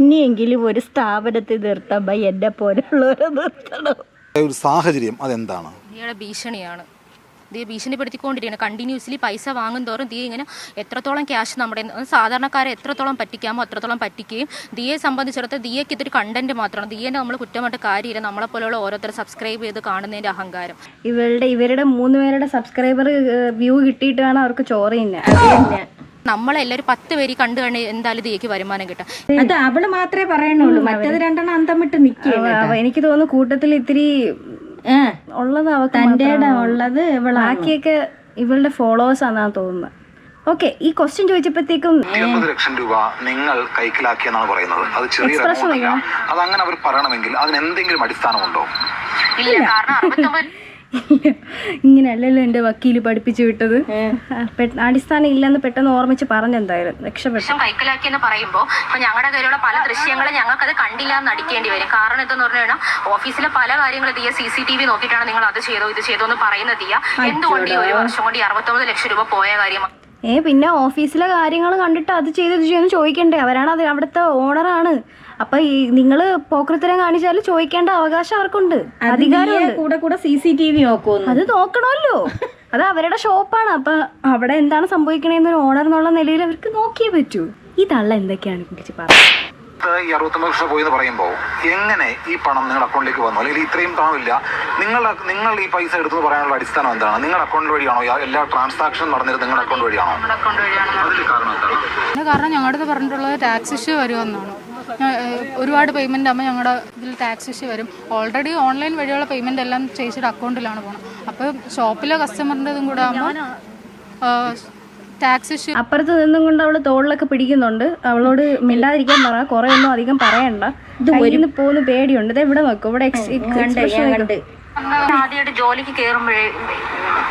ഇനിയെങ്കിലും ഒരു സ്ഥാപനത്തിൽ നിർത്താൻ ഭയ എന്നെ പോലുള്ളവരെ നിർത്തണം. ഒരു സാഹചര്യം അതെന്താണ്? ഭീഷണിയാണ്. ദീ ഭീഷണിപ്പെടുത്തിക്കൊണ്ടിരിക്കുകയാണ്. കണ്ടിന്യൂസ്ലി പൈസ വാങ്ങും തോറും ദീ ഇങ്ങനെ എത്രത്തോളം ക്യാഷ് നമ്മുടെ സാധാരണക്കാരെ എത്രത്തോളം പറ്റിക്കാമോ അത്രത്തോളം പറ്റിക്കുകയും ദിയെ സംബന്ധിച്ചിടത്തോളം ദിയയ്ക്ക് ഇതൊരു കണ്ടന്റ് മാത്രമാണ്. ദിയെ നമ്മൾ കുറ്റമായിട്ട് കാര്യമില്ല. നമ്മളെ പോലെയുള്ള ഓരോരുത്തർ സബ്സ്ക്രൈബ് ചെയ്ത് കാണുന്നതിന്റെ അഹങ്കാരം. ഇവരുടെ ഇവരുടെ മൂന്ന് പേരുടെ സബ്സ്ക്രൈബർ വ്യൂ കിട്ടിയിട്ട് വേണം അവർക്ക് ചോറ് തിന്നാൻ. നമ്മളെല്ലാവരും പത്ത് പേര് കണ്ടു കണ്ട് എന്തായാലും ഇതിലേക്ക് വരുമാനം കിട്ടും അത് അവൾ മാത്രമേ പറയണുള്ളൂ മറ്റേത് രണ്ടെണ്ണം അന്തം വിട്ട് നിൽക്കുക എനിക്ക് തോന്നുന്നു കൂട്ടത്തിൽ ഇത്തിരി ഉള്ളത് തന്റെ ഉള്ളത് ഇവളാ ബാക്കിയൊക്കെ ഇവളുടെ ഫോളോവേഴ്സ് ആണെന്നാണ് തോന്നുന്നത് ഓക്കെ ഈ ക്വസ്റ്റ്യൻ ചോദിച്ചപ്പോഴത്തേക്കും ഇരുപത് ലക്ഷം രൂപ നിങ്ങൾ കൈക്കലാക്കിയെന്നാണ് പറയുന്നത്. അത് ചെറിയ അത് അങ്ങനെ അവർ പറയണമെങ്കിൽ അതിന് എന്തെങ്കിലും അടിസ്ഥാനമുണ്ടോ? ഇല്ല കാരണം ഇങ്ങനെയല്ലല്ലോ എന്റെ വക്കീൽ പഠിപ്പിച്ചു വിട്ടത്. അടിസ്ഥാനം ഇല്ലെന്ന് പെട്ടെന്ന് ഓർമ്മിച്ച് പറഞ്ഞെന്തായാലും രക്ഷപ്പെട്ടു. കൈക്കലാക്കി എന്ന് പറയുമ്പോൾ ഇപ്പൊ ഞങ്ങളുടെ കയ്യിലുള്ള പല ദൃശ്യങ്ങളും ഞങ്ങൾക്ക് അത് കണ്ടില്ല എന്ന് അടിക്കേണ്ടി വരും. കാരണം എന്തെന്ന് പറഞ്ഞു കഴിഞ്ഞാൽ ഓഫീസിലെ പല കാര്യങ്ങളും Diya C C T V നോക്കിയിട്ടാണ് നിങ്ങൾ അത് ചെയ്തോ ഇത് ചെയ്തോ എന്ന് പറയുന്നത് ദിയ എന്തുകൊണ്ട് ഈ ഒരു വർഷം കൊണ്ട് ഈ അറുപത്തൊമ്പത് ലക്ഷം രൂപ പോയ കാര്യം? ഏ പിന്നെ ഓഫീസിലെ കാര്യങ്ങൾ കണ്ടിട്ട് അത് ചെയ്ത് ഇത് ചെയ്യുമെന്ന് ചോദിക്കണ്ടേ? അവരാണ് അത് അവിടുത്തെ ഓണറാണ്. അപ്പൊ ഈ നിങ്ങൾ പോക്കൃത്തരം കാണിച്ചാൽ ചോദിക്കേണ്ട അവകാശം അവർക്കുണ്ട്. അധികാരമുണ്ട്. കൂടെ കൂടെ സി സി ടി വി നോക്കുമെന്ന് അത് നോക്കണമല്ലോ. അത് അവരുടെ ഷോപ്പാണ്. അപ്പൊ അവിടെ എന്താണ് സംഭവിക്കണേന്ന് ഒരു ഓണർ എന്നുള്ള നിലയിൽ അവർക്ക് നോക്കിയേ പറ്റൂ. ഈ തള്ള എന്തൊക്കെയാണ് കുറിച്ച് പറഞ്ഞത്? ഈ അറുപത്തൊമ്പത് ലക്ഷം പോയി എന്ന് പറയുമ്പോൾ എങ്ങനെ ഈ പണം നിങ്ങളുടെ അക്കൗണ്ടിലേക്ക് വന്നു? അല്ലെങ്കിൽ ഇത്രയും പണമില്ല. നിങ്ങൾ നിങ്ങൾ ഈ പൈസ എടുത്തു പറയാനുള്ള അടിസ്ഥാനം എന്താണ്? നിങ്ങളുടെ അക്കൗണ്ട് വഴിയാണോ? എല്ലാ ട്രാൻസാക്ഷൻ നടന്നിരുന്നത് നിങ്ങളുടെ അക്കൗണ്ട് വഴിയാണോ? അതിന്റെ കാരണം എന്താണ്? കാരണം ഞങ്ങളുടെ പറഞ്ഞിട്ടുള്ളത് ടാക്സ് ഇഷ്യൂ വരുമെന്നാണ്. ഒരുപാട് പേയ്മെന്റ് ആകുമ്പോൾ ഞങ്ങളുടെ ഇതിൽ ടാക്സ് ഇഷ്യൂ വരും. ഓൾറെഡി ഓൺലൈൻ വഴിയുള്ള പേയ്മെന്റ് എല്ലാം ചേച്ചിയുടെ അക്കൗണ്ടിലാണ് പോകുന്നത് അപ്പോൾ ഷോപ്പിലെ കസ്റ്റമറിന്റെ ഇതും കൂടെ ആകുമ്പോൾ ടാക്സ് ഇഷ്യൂ അപ്പുറത്ത് നിന്നും കൊണ്ട് അവൾ തോളിലൊക്കെ പിടിക്കുന്നുണ്ട്. അവളോട് മിണ്ടാതിരിക്കാൻ പറ. കുറെ ഒന്നും അധികം പറയണ്ട. പോകുന്ന പേടിയുണ്ട്. ഇത് ഇവിടെ നോക്കും. ഇവിടെ നോക്ക്. ആദ്യമായിട്ട് ജോലിക്ക് കയറുമ്പോഴേ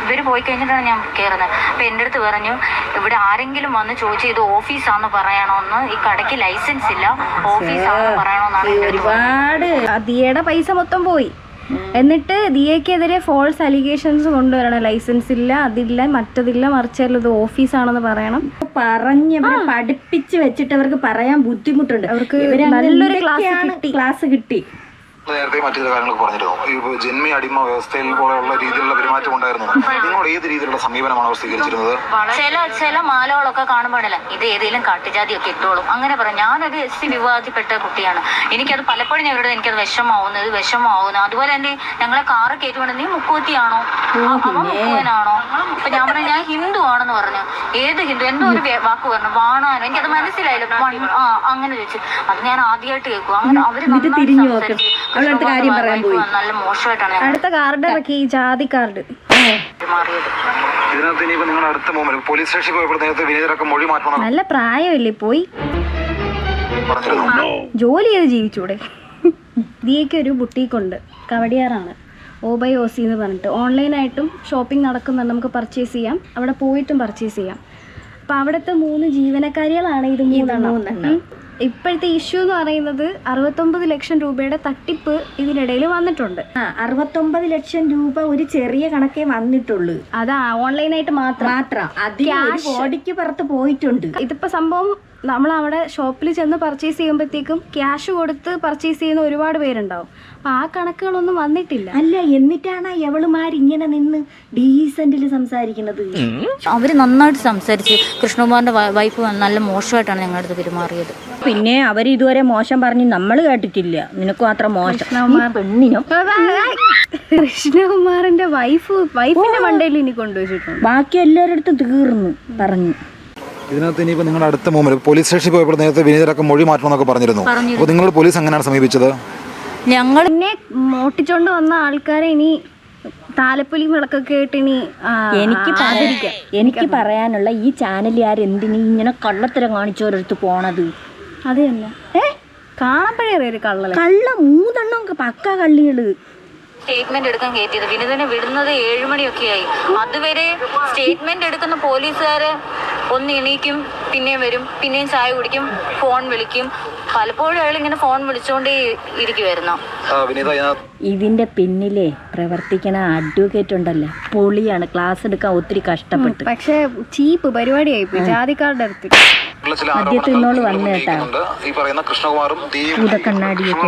ഇവർ പോയി കഴിഞ്ഞിട്ടാണ് ഞാൻ കയറുന്നത് അപ്പൊ എന്റെ അടുത്ത് പറഞ്ഞു ഇവിടെ ആരെങ്കിലും വന്ന് ചോദിച്ചു ഇത് ഓഫീസാന്ന് പറയണോന്ന്. ഈ കടയ്ക്ക് ലൈസൻസ് ഇല്ല. ഓഫീസാന്ന് പറയണോന്നാണ് ഒരുപാട്. ദിയയുടെ പൈസ മൊത്തം പോയി. എന്നിട്ട് ദിയക്കെതിരെ ഫോൾസ് അലിഗേഷൻസ് കൊണ്ടുവരണം. ലൈസൻസ് ഇല്ല അതില്ല മറ്റതില്ല മറിച്ചാലും ഇത് ഓഫീസാണെന്ന് പറയണം. പറഞ്ഞ് പഠിപ്പിച്ച് വെച്ചിട്ട് അവർക്ക് പറയാൻ ബുദ്ധിമുട്ടുണ്ട്. അവർക്ക് നല്ലൊരു ക്ലാസ് കിട്ടി. ക്ലാസ് കിട്ടി? നേരത്തെ മറ്റു ചില കാര്യങ്ങളൊക്കെ പറഞ്ഞിരുന്നു. ഈ ജന്മി അടിമ വ്യവസ്ഥയിൽ പോലെയുള്ള രീതിയിലുള്ള പെരുമാറ്റം ഉണ്ടായിരുന്നു. നിങ്ങളോട് ഏത് രീതിയിലുള്ള സമീപനമാണ് അവർ സ്വീകരിച്ചിരുന്നത്? ചില ചില മാലകളൊക്കെ കാണുമ്പോഴല്ല ഇത് ഏതെങ്കിലും കാട്ടുജാതിയൊക്കെ ഇട്ടോളും. അങ്ങനെ പറയാം. ഞാനൊരു എസ് സി വിവാദത്തിൽപ്പെട്ട കുട്ടിയാണ്. എനിക്കത് പലപ്പോഴും ഞാൻ എനിക്കത് വിഷമാവുന്നു ഇത് വിഷമാവുന്നു അതുപോലെ തന്നെ ഞങ്ങളെ കാറ് കയറ്റുകൊണ്ട് നീ മുക്കൂത്തിയാണോ അവൻ മുക്കുവനാണോ? അപ്പൊ ഞാൻ പറഞ്ഞു ഞാൻ ഹിന്ദു ആണെന്ന് പറഞ്ഞു. ഏത് ഹിന്ദു? എന്തോ ഒരു വാക്ക് പറഞ്ഞു. വാണാനോ? എനിക്കത് മനസ്സിലായില്ല. ആ അങ്ങനെ ചോദിച്ചു. അത് ഞാൻ ആദ്യമായിട്ട് കേൾക്കും. അങ്ങനെ അവർ നന്നായിട്ട്. സംസാരിച്ചു. അടുത്ത് കാര്യം പറയാൻ പോയി. നല്ല മോശമായിട്ടാണ് അടുത്ത കാർഡ് ഇറക്കി ഈ ജാതി കാർഡ്. പെരുമാറിയത് ഇതിനകത്ത് ഇനിയിപ്പോ നിങ്ങളുടെ അടുത്ത മൂവ്മെന്റ് പോലീസ് സ്റ്റേഷനിൽ പോയപ്പോൾ നേരത്തെ വിനീതരൊക്കെ മൊഴി മാറ്റണം. നല്ല പ്രായമില്ലേ പോയി? ജോലി ചെയ്ത് ജീവിച്ചൂടെ? ദിയയ്ക്ക് ഒരു ബുട്ടീക്കുണ്ട് കവടിയാറാണ്. ഓ ബൈ ഒ സി എന്ന് പറഞ്ഞിട്ട്. ഓൺലൈനായിട്ടും ഷോപ്പിംഗ് നടക്കുന്നുണ്ട് നമുക്ക് പർച്ചേസ് ചെയ്യാം. അവിടെ പോയിട്ടും പർച്ചേസ് ചെയ്യാം. അപ്പം അവിടുത്തെ മൂന്ന് ജീവനക്കാരികളാണ് ഇത് മൂന്നെണ്ണം. ഇപ്പോഴത്തെ ഇഷ്യൂ എന്ന് പറയുന്നത് അറുപത്തൊമ്പത് ലക്ഷം രൂപയുടെ തട്ടിപ്പ് ഇതിനിടയിൽ വന്നിട്ടുണ്ട്. ആ അറുപത്തൊമ്പത് ലക്ഷം രൂപ ഒരു ചെറിയ കണക്കേ വന്നിട്ടുള്ളൂ. അതാ ഓൺലൈനായിട്ട് മാത്രം. മാത്രം. ഒരു കോടിക്ക് പുറത്ത് പോയിട്ടുണ്ട്. ഇതിപ്പോ സംഭവം നമ്മൾ അവിടെ ഷോപ്പിൽ ചെന്ന് പർച്ചേസ് ചെയ്യുമ്പോഴത്തേക്കും ക്യാഷ് കൊടുത്ത് പർച്ചേസ് ചെയ്യുന്ന ഒരുപാട് പേരുണ്ടാവും. അപ്പം ആ കണക്കുകളൊന്നും വന്നിട്ടില്ല. അല്ല എന്നിട്ടാണ് എവളുമാർ ഇങ്ങനെ നിന്ന് ഡീസന്റിൽ സംസാരിക്കുന്നത്? അവർ നന്നായിട്ട് സംസാരിച്ച് കൃഷ്ണകുമാറിന്റെ വൈഫ് നല്ല മോശമായിട്ടാണ് ഞങ്ങളുടെ അടുത്ത് പെരുമാറിയത്. പിന്നെ അവർ ഇതുവരെ മോശം പറഞ്ഞ് നമ്മൾ കേട്ടിട്ടില്ല. നിനക്ക് മാത്രം മോശം. പെണ്ണിനോ കൃഷ്ണകുമാറിന്റെ വൈഫ് വൈഫിന്റെ മണ്ടയിൽ ഇനി കൊണ്ടുവച്ചിട്ടുണ്ട്. ബാക്കി എല്ലാവരുടെ തീർന്നു പറഞ്ഞു. ഇതിനകത്ത് ഇനിയിപ്പോൾ നിങ്ങളുടെ അടുത്ത മൂവ്മെന്റ് പോലീസ് സ്റ്റേഷനിൽ പോയപ്പോൾ നേരത്തെ വിനീതരൊക്കെ മൊഴി മാറ്റണം എന്നൊക്കെ പറഞ്ഞിരുന്നു. അപ്പോൾ നിങ്ങൾ പോലീസ് എങ്ങനെയാണ് സമീപിച്ചത്? ഞങ്ങൾ എന്നെ മോട്ടിച്ചോണ്ട് വന്ന ആൾക്കാരെ ഇനി താലപ്പൊലി വിളക്കൊക്കെ ആയിട്ട് ഇനി എനിക്ക് എനിക്ക് പറയാനുള്ള ഈ ചാനലുകാർ എന്തിനീ ഇങ്ങനെ കള്ളത്തരം കാണിച്ചോരടുത്ത് പോണത്? അത് തന്നെ. ഏ? കാണപ്പോഴേ അറിയാം കള്ളല കള്ള മൂന്നെണ്ണം പക്ക കള്ളികൾ. സ്റ്റേറ്റ്മെന്റ് എടുക്കാൻ കയറ്റിയത് വിനിതനെ വിടുന്നത് ഏഴുമണിയൊക്കെ ആയി. അതുവരെ സ്റ്റേറ്റ്മെന്റ് എടുക്കുന്ന പോലീസുകാര് ഒന്ന് എണീക്കും പിന്നെയും വരും പിന്നെയും ചായ കുടിക്കും ഫോൺ വിളിക്കും. പലപ്പോഴും അയാൾ ഇങ്ങനെ ഫോൺ വിളിച്ചുകൊണ്ടേ ഇരിക്കുമായിരുന്നു ഇതിന്റെ പിന്നിലെ പ്രവർത്തിക്കണ അഡ്വക്കേറ്റ് ഉണ്ടല്ലേ. പൊളിയാണ് ക്ലാസ് എടുക്കാൻ ഒത്തിരി കഷ്ടപ്പെട്ടു. പക്ഷെ ചീപ്പ് പരിപാടിയായി പോയി ജാതിക്കാരുടെ അടുത്ത്. മദ്യത്തിൽ ആരോപണങ്ങൾ നിന്നോൾ കേട്ടാ. ഈ പറയുന്ന കൃഷ്ണകുമാറും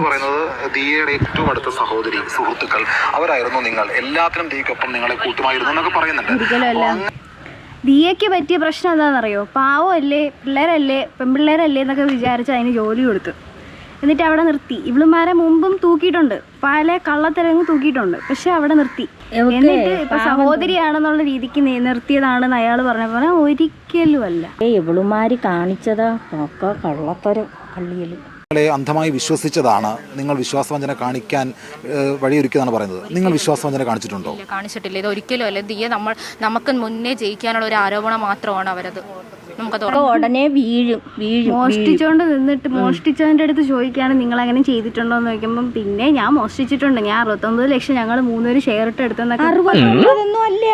പറയുന്നത് ദിയയുടെ ഏറ്റവും അടുത്ത സഹോദരി സുഹൃത്തുക്കൾ. അവരായിരുന്നു നിങ്ങൾ. എല്ലാത്തിനും ദിയക്കൊപ്പം നിങ്ങളെ കൂട്ടുമായിരുന്നു എന്നൊക്കെ പറയുന്നുണ്ട്. ഒരിക്കലുമല്ല ദിയയ്ക്ക് പറ്റിയ പ്രശ്നം എന്താണെന്നറിയോ? പാവമല്ലേ പിള്ളേരല്ലേ പെൺപിള്ളേരല്ലേ എന്നൊക്കെ വിചാരിച്ച് അതിന് ജോലി കൊടുത്തു. എന്നിട്ട് അവിടെ നിർത്തി. ഇവളുമാരെ മുമ്പും തൂക്കിയിട്ടുണ്ട്. പല കള്ളത്തരങ്ങ് തൂക്കിയിട്ടുണ്ട്. പക്ഷെ അവിടെ നിർത്തി. എന്നിട്ട് ഇപ്പൊ സഹോദരിയാണെന്നുള്ള രീതിക്ക് നിർത്തിയതാണെന്ന് അയാൾ പറഞ്ഞ പോലെ ഒരിക്കലും അല്ല ഇവളുമാര് കാണിച്ചതാ. ഒക്കെ കള്ളത്തരം കള്ളിയൽ. നിങ്ങളെ അന്ധമായി വിശ്വസിച്ചതാണ്. നിങ്ങൾ വിശ്വാസവഞ്ചന കാണിക്കാൻ വഴിയൊരുക്കിയതാണ് പറയുന്നത്. നിങ്ങൾ വിശ്വാസവഞ്ചന കാണിച്ചിട്ടുണ്ടോ? കാണിച്ചിട്ടില്ല. ഇത് ഒരിക്കലും അല്ല നമ്മൾ നമുക്ക് മുന്നേ ജയിക്കാനുള്ള ഒരു ആരോപണം മാത്രമാണ് അവരത്. ഉടനെ വീഴും വീഴും മോഷ്ടിച്ചോണ്ട് നിന്നിട്ട് മോഷ്ടിച്ചവന്റെ അടുത്ത് ചോദിക്കുകയാണ് നിങ്ങൾ അങ്ങനെ ചെയ്തിട്ടുണ്ടോ എന്ന് ചോദിക്കുമ്പം പിന്നെ ഞാൻ മോഷ്ടിച്ചിട്ടുണ്ട്. ഞാൻ അറുപത്തൊമ്പത് ലക്ഷം ഞങ്ങൾ മൂന്നുപേര് ഷെയർ ഇട്ട് എടുത്തെന്നൊക്കെ അറുപത്തൊമ്പതൊന്നും അല്ല.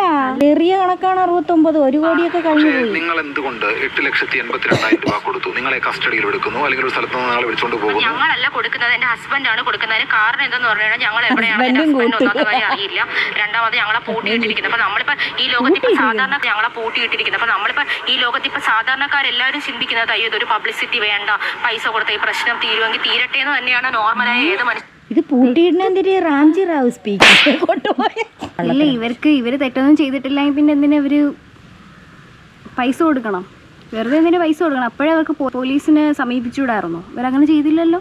ചെറിയ കണക്കാണ് അറുപത്തൊമ്പത്. ഒരു കോടിയൊക്കെ കഴിഞ്ഞു പോയി. നിങ്ങൾ എന്തുകൊണ്ട് എട്ട് ലക്ഷത്തി എൺപത്തി രണ്ടായിരം രൂപ കൊടുത്തു? നിങ്ങളെ കസ്റ്റഡിയിൽ എടുക്കുന്നു? അല്ലെങ്കിൽ ഒരു സ്ഥലത്ത് നിന്ന് നിങ്ങളെ വിളിച്ചുകൊണ്ട് പോകും ഞങ്ങളല്ല കൊടുക്കുന്നത്. എന്റെ ഹസ്ബൻഡ് ആണ് കൊടുക്കുന്നത് കാരണം എന്തെന്ന് പറഞ്ഞാൽ ഞങ്ങൾ എവിടെയാണ് ഹസ്ബൻഡും. ഒന്നാമത്തെ കാര്യം അറിയില്ല. രണ്ടാമത് ഞങ്ങളെ പൂട്ടിയിട്ടിരിക്കുന്നത് അപ്പൊ നമ്മളിപ്പോ ഈ ലോകത്ത് ഇപ്പൊ സാധാരണ ഞങ്ങളെ പൂട്ടിയിട്ടിരിക്കുന്നത് അപ്പൊ നമ്മളിപ്പോ ഈ ലോകത്ത് ഇപ്പൊ സാധാരണക്കാരെല്ലാവരും ചിന്തിക്കുന്നത് അയ്യോ ഇതൊരു പബ്ലിസിറ്റി വേണ്ട പൈസ കൊടുത്ത ഈ പ്രശ്നം തീരുമെങ്കിൽ തീരട്ടെ എന്ന് തന്നെയാണ് നോർമലായ ഏത് മനുഷ്യൻ ഇത് പൂട്ടിയിടുന്നതിന് റാംജി റാവു സ്പീക്കർ അല്ല ഇവർക്ക് ഇവർ തെറ്റൊന്നും ചെയ്തിട്ടില്ലെങ്കിൽ പിന്നെ എന്തിനാ ഇവർ പൈസ കൊടുക്കണം? വെറുതെ എന്തിനാ പൈസ കൊടുക്കണം? അപ്പോഴേ അവർക്ക് പോലീസിനെ സമീപിച്ചുകൂടായിരുന്നോ ഇവരങ്ങനെ ചെയ്തില്ലല്ലോ.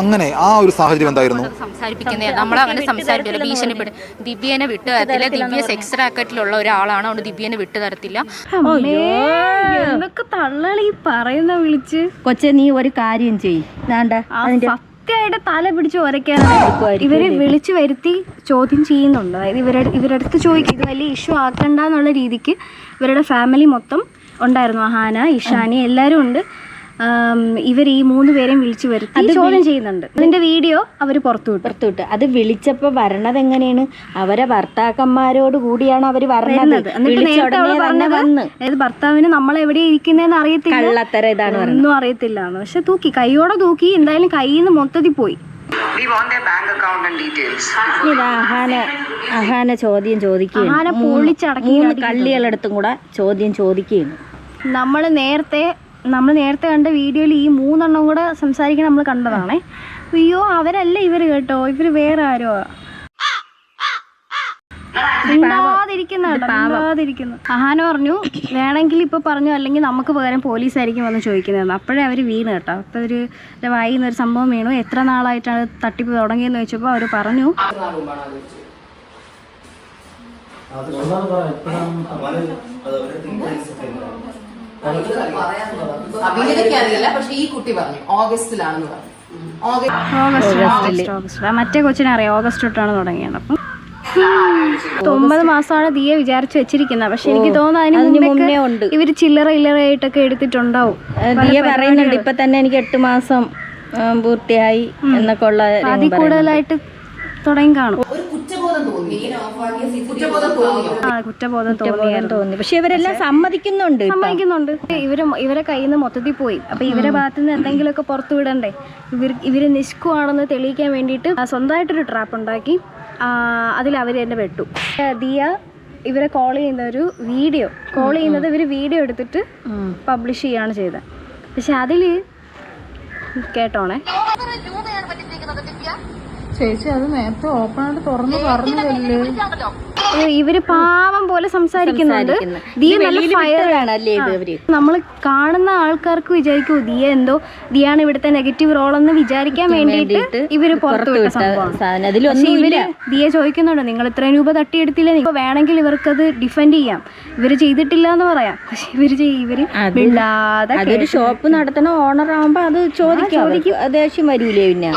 അങ്ങനെ ആ ഒരു സാഹചര്യം എന്തായിരുന്നു? സംസാരിപ്പിക്കുന്നത് നമ്മളങ്ങനെ സംസാരിക്കില്ല ഭീഷണിപ്പെടും ദിവ്യനെ വിട്ടു തരത്തില്ല. ദിവ്യ സെക്സ് റാക്കറ്റിലുള്ള ഒരാളാണ്. അതുകൊണ്ട് ദിവ്യനെ വിട്ടു തരത്തില്ല. എന്തൊക്കെ തള്ളളി പറയുന്ന വിളിച്ച്. കൊച്ചെ നീ ഒരു കാര്യം ചെയ് വേണ്ട ആ സത്യമായിട്ട് തല പിടിച്ച് ഉരയ്ക്കാനാണ് ഇവർ വിളിച്ചു വരുത്തി ചോദ്യം ചെയ്യുന്നുണ്ട്. അതായത് ഇവരുടെ ഇവരടുത്ത് ചോദിക്കും ഇത് വലിയ ഇഷ്യൂ ആക്കണ്ട എന്നുള്ള രീതിക്ക് ഇവരുടെ ഫാമിലി മൊത്തം ഉണ്ടായിരുന്നു. ഹാന ഇഷാനി എല്ലാവരും ഉണ്ട്. ഇവർ ഈ മൂന്ന് പേരെയും വിളിച്ചു വരുത്തി ചോദ്യം ചെയ്യുന്നുണ്ട്. അതിന്റെ വീഡിയോ അവർ പുറത്തു വിട്ടു. പുറത്തുവിട്ട് അത് വിളിച്ചപ്പോ വരണത് എങ്ങനെയാണ്? അവരെ ഭർത്താക്കന്മാരോട് കൂടിയാണ് അവർ വരുന്നത്. വരണത് അതായത് ഭർത്താവിന് നമ്മൾ എവിടെ ഇരിക്കുന്നതെന്ന് അറിയത്തില്ല. കള്ളത്തര ഇതാണ് പറഞ്ഞത്. ഒന്നും അറിയത്തില്ല പക്ഷെ തൂക്കി കൈയോടെ തൂക്കി എന്തായാലും കയ്യിൽ നിന്ന് മൊത്തത്തിൽ പോയി. അഹാന അഹാന ചോദ്യം ചോദിക്കുകയാണ്. മൂന്ന് പൊളിച്ചടക്കി മൂന്ന് അടിക്കുന്നു. കള്ളികളടുത്തും കൂടെ ചോദ്യം ചോദിക്കുകയാണ്. നമ്മൾ നേരത്തെ നമ്മൾ നേരത്തെ കണ്ട വീഡിയോയിൽ ഈ മൂന്നെണ്ണം കൂടെ സംസാരിക്കാൻ നമ്മൾ കണ്ടതാണേ. അയ്യോ അവരല്ല ഇവർ കേട്ടോ. ഇവർ വേറെ ആരോ? അഹാന പറഞ്ഞു വേണമെങ്കിൽ ഇപ്പൊ പറഞ്ഞു അല്ലെങ്കിൽ നമുക്ക് പകരം പോലീസായിരിക്കും വന്ന് ചോദിക്കുന്നതെന്ന്. അപ്പോഴേ അവർ വീണ് കേട്ടോ. അപ്പൊ ഒരു വായി ഒരു സംഭവം വീണു. എത്ര നാളായിട്ടാണ് തട്ടിപ്പ് തുടങ്ങിയെന്ന് ചോദിച്ചപ്പോൾ അവർ പറഞ്ഞു. അഭിനയൊക്കെ പക്ഷെ ഈ കുട്ടി പറഞ്ഞു ഓഗസ്റ്റിലാണെന്ന് പറഞ്ഞു. മറ്റേ കൊച്ചിനെ അറിയാം? ഓഗസ്റ്റ് തൊട്ടാണ് തുടങ്ങിയത് അപ്പം. ഒമ്പത് മാസമാണ് ദിയെ വിചാരിച്ചു വെച്ചിരിക്കുന്നത്. പക്ഷെ എനിക്ക് തോന്നുന്നു ഉണ്ട്. ഇവർ ചില്ലറ ഇല്ലറയായിട്ടൊക്കെ എടുത്തിട്ടുണ്ടാവും. ദിയ പറയുന്നുണ്ട് ഇപ്പൊ തന്നെ എനിക്ക് എട്ട് മാസം പൂർത്തിയായി എന്നൊക്കെ ഉള്ള അതിൽ കൂടുതലായിട്ട് തുടങ്ങി കാണും. ഒരു കുറ്റബോധം തോന്നി. പക്ഷെ ഇവരെല്ലാം സമ്മതിക്കുന്നുണ്ട്. സമ്മതിക്കുന്നുണ്ട്. ഇവർ ഇവരെ കയ്യിൽ നിന്ന് മൊത്തത്തിൽ പോയി. അപ്പൊ ഇവരെ ഭാഗത്ത് നിന്ന് എന്തെങ്കിലുമൊക്കെ പുറത്തു വിടണ്ടേ? ഇവർ ഇവർ നിഷ്കുവാണെന്ന് തെളിയിക്കാൻ വേണ്ടിയിട്ട് സ്വന്തമായിട്ടൊരു ട്രാപ്പ് ഉണ്ടാക്കി അതിൽ അവർ തന്നെ പെട്ടു. ദിയ ഇവരെ കോൾ ചെയ്യുന്ന ഒരു വീഡിയോ കോൾ ചെയ്യുന്നത് ഇവർ വീഡിയോ എടുത്തിട്ട് പബ്ലിഷ് ചെയ്യാണ് ചെയ്തത്. പക്ഷെ അതിൽ കേട്ടോണേ? ചേച്ചി അത് നേരത്തെ ഓപ്പൺ ആയിട്ട് തുറന്ന് പറഞ്ഞതല്ലേ ഇവർ പാവം പോലെ സംസാരിക്കുന്നുണ്ട്. നമ്മൾ ദിയ നല്ല? നമ്മൾ കാണുന്ന ആൾക്കാർക്ക് വിചാരിക്കൂ ദിയ എന്തോ ദിയാണ് ഇവിടുത്തെ നെഗറ്റീവ് റോൾ എന്ന് വിചാരിക്കാൻ വേണ്ടിയിട്ട് ഇവർ പുറത്തു പുറത്ത് വിട്ട വിട്ട സംഭവമാണ്. സാധനം. പക്ഷേ അതിലൊന്നും ഇവർ. ദിയ ചോദിക്കുന്നുണ്ട് നിങ്ങൾ ഇത്രയും രൂപ തട്ടിയെടുത്തില്ലേ? ഇപ്പൊ വേണമെങ്കിൽ ഇവർക്കത് ഡിഫെൻഡ് ചെയ്യാം. ഇവർ ചെയ്തിട്ടില്ല എന്ന് പറയാം. പക്ഷെ ഇവർ ഇവർ അത് അതൊരു ഷോപ്പ് നടത്തണ ഓണർ ആവുമ്പോ അത് ചോദിക്കും. അത് ദേഷ്യം വരൂലേ പിന്നെ?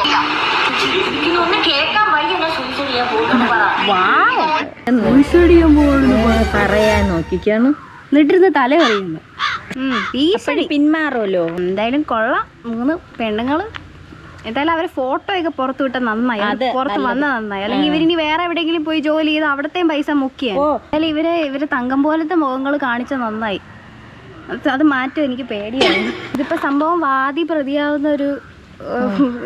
പറയാൻ നോക്കിക്കാണ്. എന്നിട്ടിരുന്ന് തല പറയുന്നു അപ്പഴ് പിന്മാറുമല്ലോ. എന്തായാലും കൊള്ളാം. മൂന്ന് പെണ്ണുങ്ങൾ. എന്തായാലും അവരെ ഫോട്ടോ ഒക്കെ പുറത്തു വിട്ട നന്നായി. പുറത്ത് വന്ന നന്നായി. അല്ലെങ്കിൽ ഇവരിനി വേറെ എവിടെയെങ്കിലും പോയി ജോലി ചെയ്ത് അവിടത്തെയും പൈസ മുക്കിയാണ്. ഓ. എന്തായാലും ഇവരെ ഇവർ തങ്കം പോലത്തെ മുഖങ്ങൾ കാണിച്ച നന്നായി. അത് മാറ്റം എനിക്ക് പേടിയാണ്. ഇതിപ്പോ സംഭവം വാദി പ്രതിയാവുന്ന ഒരു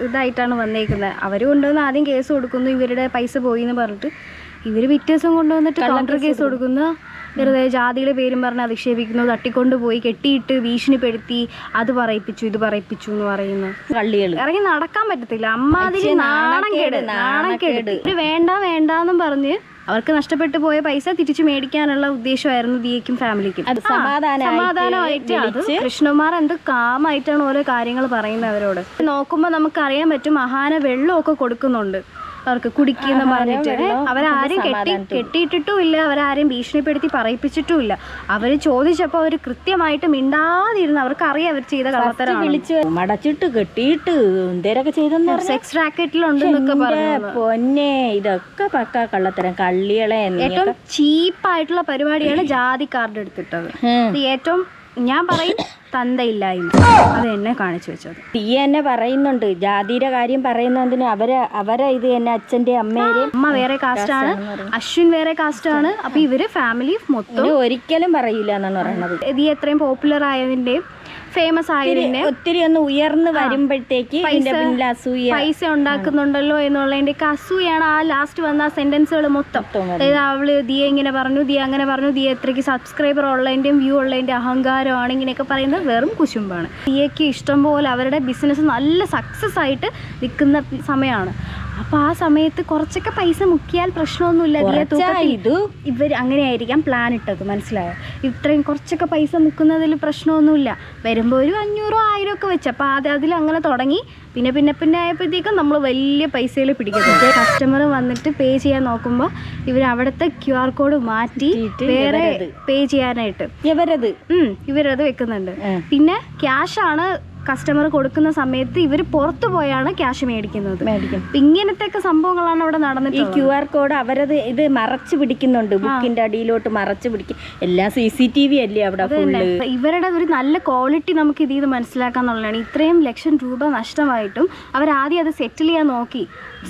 ഇതായിട്ടാണ് വന്നേക്കുന്നത്. അവർ കൊണ്ടുവന്ന് ആദ്യം കേസ് കൊടുക്കുന്നു. ഇവരുടെ പൈസ പോയി എന്ന് പറഞ്ഞിട്ട് ഇവർ പിറ്റേ ദിവസം കൊണ്ടുവന്നിട്ട് കൗണ്ടർ കേസ് കൊടുക്കുന്നു. വെറുതെ ജാതിയുടെ പേരും പറഞ്ഞ് അധിക്ഷേപിക്കുന്നു. തട്ടിക്കൊണ്ടുപോയി കെട്ടിയിട്ട് ഭീഷണിപ്പെടുത്തി അത് പറയിപ്പിച്ചു ഇത് പറയിപ്പിച്ചു എന്ന് പറയുന്നു. കള്ളികൾ ഇറങ്ങി നടക്കാൻ പറ്റത്തില്ല. അമ്മാതിരി നാണം നാണക്കേട് നാണം കേട് ഒരു വേണ്ട വേണ്ടെന്നും പറഞ്ഞ് അവർക്ക് നഷ്ടപ്പെട്ടു പോയ പൈസ തിരിച്ചു മേടിക്കാനുള്ള ഉദ്ദേശമായിരുന്നു ദിയയ്ക്കും ഫാമിലിക്കും. സമാധാനമായിട്ട് അത് കൃഷ്ണകുമാർ എന്ത് കാമായിട്ടാണ് ഓരോ കാര്യങ്ങൾ പറയുന്നത് അവരോട് നോക്കുമ്പോൾ നമുക്ക് അറിയാൻ പറ്റും മഹാന വെള്ളമൊക്കെ കൊടുക്കുന്നുണ്ട്. അവർക്ക് കുടിക്കുന്ന പറഞ്ഞിട്ട്. അവരാരും കെട്ടി കെട്ടിയിട്ടിട്ടും ഇല്ല അവരാരും ഭീഷണിപ്പെടുത്തി പറയിപ്പിച്ചിട്ടും ഇല്ല അവർ ചോദിച്ചപ്പോൾ അവർ കൃത്യമായിട്ട് മിണ്ടാതിരുന്ന് അവർക്ക് അറിയാം അവർ ചെയ്ത കളർത്തരം വിളിച്ച് മടച്ചിട്ട് കെട്ടിയിട്ട് എന്തേലൊക്കെ ചെയ്തെന്ന് സെക്സ് റാക്കറ്റിലുണ്ടെന്നൊക്കെ എന്നൊക്കെ പറഞ്ഞു പൊന്നെ ഇതൊക്കെ പക്ക കള്ളത്തരം. കള്ളികളെ ഏറ്റവും ചീപ്പായിട്ടുള്ള പരിപാടിയാണ് ജാതി കാർഡ് എടുത്തിട്ടത് ഏറ്റവും ഞാൻ പറയും തന്തയില്ലായ്മ. അത് എന്നെ കാണിച്ചു വെച്ചത്. തീ എന്നെ പറയുന്നുണ്ട്. ജാതിയുടെ കാര്യം പറയുന്നതിന് അവരെ അവരെ ഇത് എന്നെ അച്ഛന്റെ അമ്മേരെയും അമ്മ വേറെ കാസ്റ്റാണ് അശ്വിൻ വേറെ കാസ്റ്റാണ് അപ്പൊ ഇവർ ഫാമിലി മൊത്തം ഒരിക്കലും പറയില്ല എന്നാണ് പറയുന്നത്. ഇത് എത്രയും പോപ്പുലർ ആയതിന്റെയും ഫേമസ് ആയതിന്റെ ഒത്തിരി ഒന്ന് ഉയർന്നു വരുമ്പോഴത്തേക്ക് പൈസ ഉണ്ടാക്കുന്നുണ്ടല്ലോ എന്നുള്ളതിന്റെ ഒക്കെ അസൂയാണ് ആ ലാസ്റ്റ് വന്ന ആ സെന്റൻസുകൾ മൊത്തം. അതായത് അവൾ ദിയ ഇങ്ങനെ പറഞ്ഞു ദിയ അങ്ങനെ പറഞ്ഞു ദിയ എത്രയ്ക്ക് സബ്സ്ക്രൈബർ ഉള്ളതിന്റെയും വ്യൂ ഉള്ളതിന്റെ അഹങ്കാരമാണ് ഇങ്ങനെയൊക്കെ പറയുന്നത് വെറും കുശുമ്പാണ്. ദിയയ്ക്ക് ഇഷ്ടം പോലെ അവരുടെ ബിസിനസ് നല്ല സക്സസ് ആയിട്ട് നിൽക്കുന്ന സമയമാണ്. അപ്പൊ ആ സമയത്ത് കുറച്ചൊക്കെ പൈസ മുക്കിയാൽ പ്രശ്നമൊന്നുമില്ല. ഇത്. ഇവർ അങ്ങനെയായിരിക്കാം പ്ലാൻ ഇട്ടത് മനസ്സിലായോ? ഇത്രയും കുറച്ചൊക്കെ പൈസ മുക്കുന്നതിൽ പ്രശ്നമൊന്നുമില്ല. വരുമ്പോൾ ഒരു അഞ്ഞൂറോ ആയിരം ഒക്കെ വെച്ച്. അപ്പോൾ അത് അതിൽ അങ്ങനെ തുടങ്ങി. പിന്നെ പിന്നെ പിന്നെ ആയപ്പോഴത്തേക്കും നമ്മൾ വലിയ പൈസയിൽ പിടിക്കുന്നത് കസ്റ്റമർ വന്നിട്ട് പേ ചെയ്യാൻ നോക്കുമ്പോൾ ഇവർ അവിടുത്തെ ക്യു ആർ കോഡ് മാറ്റി വേറെ പേ ചെയ്യാനായിട്ട്. ഇവരത്. ഉം, ഇവരത് വെക്കുന്നുണ്ട്. പിന്നെ ക്യാഷാണ് കസ്റ്റമർ കൊടുക്കുന്ന സമയത്ത് ഇവർ പുറത്തു പോയാണ് ക്യാഷ് മേടിക്കുന്നത്. മേടിക്കും ഇങ്ങനത്തെ ഒക്കെ സംഭവങ്ങളാണ് അവിടെ നടന്നത് ഈ ക്യു ആർ കോഡ് അവരത് ഇത് മറച്ചു പിടിക്കുന്നുണ്ട്. ബുക്കിന്റെ അടിയിലോട്ട് മറച്ചു പിടിക്കും. എല്ലാ സി സി ടി വി അല്ലേ അവിടെ ഇവരുടെ ഒരു നല്ല ക്വാളിറ്റി നമുക്ക് ഇതിൽ നിന്ന് മനസ്സിലാക്കാന്നുള്ളതാണ്. ഇത്രയും ലക്ഷം രൂപ നഷ്ടമായിട്ടും അവർ ആദ്യം അത് സെറ്റിൽ ചെയ്യാൻ നോക്കി.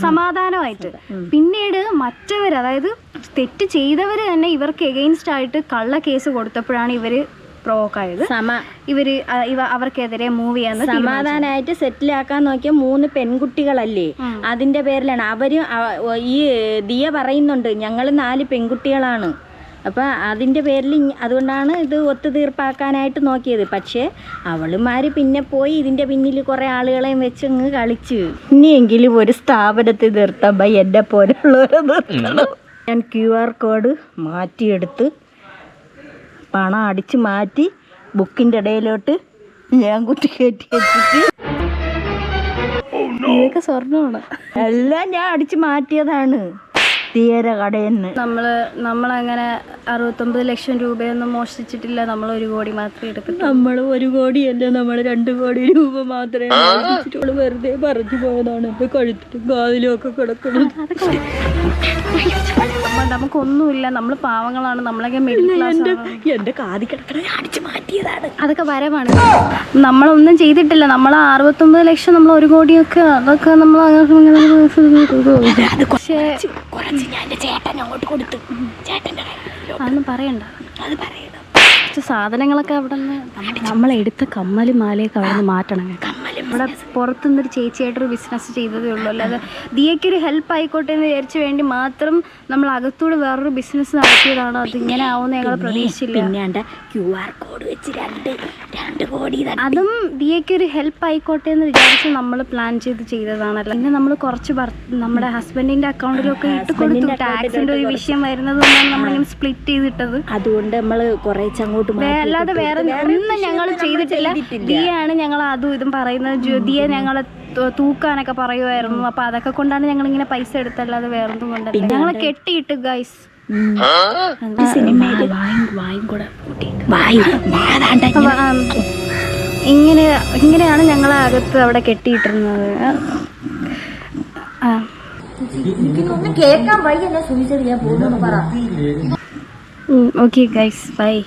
സമാധാനമായിട്ട്. പിന്നീട് മറ്റവർ അതായത് തെറ്റ് ചെയ്തവർ തന്നെ ഇവർക്ക് എഗെയിൻസ്റ്റ് ആയിട്ട് കള്ള കേസ് കൊടുത്തപ്പോഴാണ് ഇവർ പ്രൊവോക്ക് ആയത്. ഇവർ ഇവ അവർക്കെതിരെ മൂവ് ചെയ്യാന്ന് സമാധാനമായിട്ട് സെറ്റിലാക്കാൻ നോക്കിയ മൂന്ന് പെൺകുട്ടികളല്ലേ? അതിന്റെ പേരിലാണ്. അവർ ഈ ദിയ പറയുന്നുണ്ട് ഞങ്ങൾ നാല് പെൺകുട്ടികളാണ്. അപ്പൊ അതിന്റെ പേരിൽ അതുകൊണ്ടാണ് ഇത് ഒത്തുതീർപ്പാക്കാനായിട്ട് നോക്കിയത്. പക്ഷേ അവളുമാർ പിന്നെ പോയി ഇതിന്റെ പിന്നിൽ കുറേ ആളുകളെയും വെച്ച് അങ്ങ് കളിച്ച്. ഇനിയെങ്കിലും ഒരു സ്ഥാപനത്തിൽ നിർത്താൻ ബൈ എന്നെ പോലുള്ളവരെ നിർത്തണം. ഞാൻ ക്യു ആർ കോഡ് മാറ്റിയെടുത്ത് പണം അടിച്ച് മാറ്റി ബുക്കിന്റെ ഇടയിലോട്ട് ഞാൻ കുട്ടി കയറ്റി വെച്ചിട്ട്. ഇതൊക്കെ സ്വർണമാണ്. എല്ലാം ഞാൻ അടിച്ച് മാറ്റിയതാണ് തീരെ കടയെന്ന്. നിന്ന് നമ്മൾ നമ്മളങ്ങനെ അറുപത്തൊമ്പത് ലക്ഷം രൂപയൊന്നും മോഷ്ടിച്ചിട്ടില്ല. നമ്മൾ ഒരു കോടി മാത്രമേ എടുക്കത്തുള്ളൂ നമ്മൾ ഒരു കോടിയല്ല നമ്മൾ രണ്ട് കോടി രൂപ മാത്രമേ. വെറുതെ പറഞ്ഞു പോയതാണ്. ഇപ്പൊ കഴുത്തിലും കാതിലും ഒക്കെ കിടക്കുന്നത്. നമുക്കൊന്നുമില്ല. നമ്മൾ പാവങ്ങളാണ്. നമ്മളൊക്കെ മിഡിൽ ക്ലാസ് എന്റെ കാതി കിടക്കണ അടിച്ചു മാറ്റിയതാണ്. അതൊക്കെ വരവാണ്. നമ്മളൊന്നും ചെയ്തിട്ടില്ല. നമ്മൾ അറുപത്തൊമ്പത് ലക്ഷം നമ്മൾ ഒരു കോടിയൊക്കെ അതൊക്കെ നമ്മൾ പക്ഷേ ചേട്ടൻ അങ്ങോട്ട് കൊടുത്തു. അതൊന്നും പറയണ്ട. അത് പറയണം കുറച്ച് സാധനങ്ങളൊക്കെ അവിടെ നിന്ന് നമ്മളെടുത്ത കമ്മലും മാലയൊക്കെ അവിടെ നിന്ന് മാറ്റണം ഇവിടെ പുറത്തുനിന്നൊരു ചേച്ചിയായിട്ടൊരു ബിസിനസ് ചെയ്തതേ ഉള്ളൂ. അല്ലാതെ ദിയയ്ക്കൊരു ഹെൽപ്പ് ആയിക്കോട്ടെ എന്ന് വിചാരിച്ചു വേണ്ടി മാത്രം നമ്മൾ അകത്തൂടെ വേറൊരു ബിസിനസ് നടത്തിയതാണോ? അത് ഇങ്ങനെ ആവുമെന്ന് ഞങ്ങൾ പ്രതീക്ഷിച്ചില്ല. പിന്നെ എന്റെ ക്യു ആർ കോഡ് വെച്ച് രണ്ട് രണ്ട് കോടി അതും ദിയയ്ക്ക് ഒരു ഹെൽപ്പ് ആയിക്കോട്ടെ എന്ന് വിചാരിച്ച് നമ്മൾ പ്ലാൻ ചെയ്ത് ചെയ്തതാണല്ലോ പിന്നെ നമ്മൾ കുറച്ച് നമ്മുടെ ഹസ്ബൻഡിന്റെ അക്കൗണ്ടിലൊക്കെ ഇട്ട് കൊടുത്തു. ടാക്സിന്റെ ഒരു വിഷയം വരുന്നത് കൊണ്ടാണ് നമ്മളിങ്ങനെ സ്പ്ലിറ്റ് ചെയ്തിട്ടത്. അതുകൊണ്ട് നമ്മൾ കുറേച്ച് അങ്ങോട്ട് അല്ലാതെ വേറെ ഒന്നും ഞങ്ങൾ ചെയ്തിട്ടില്ല. ദിയാണ് ഞങ്ങൾ അതും ഇതും പറയുന്നത്. ജ്യോതിയെ ഞങ്ങൾ തൂക്കാനൊക്കെ പറയുമായിരുന്നു. അപ്പൊ അതൊക്കെ കൊണ്ടാണ് ഞങ്ങൾ ഇങ്ങനെ പൈസ എടുത്തല്ലാതെ വേറൊന്നും കൊണ്ടല്ല. ഞങ്ങൾ കെട്ടിയിട്ട് ഗൈസ് സിനിമയിൽ വായും കൂടെ അപ്പൊ, ആ, ഇങ്ങനെ. ഇങ്ങനെയാണ് ഞങ്ങളെ അകത്ത് അവിടെ കെട്ടിയിട്ടിരുന്നത്. ആ. കേൾക്കാൻ വയ്യല്ല സൂചിച്ചത് ഞാൻ പോകുന്നു പറ. Okay guys bye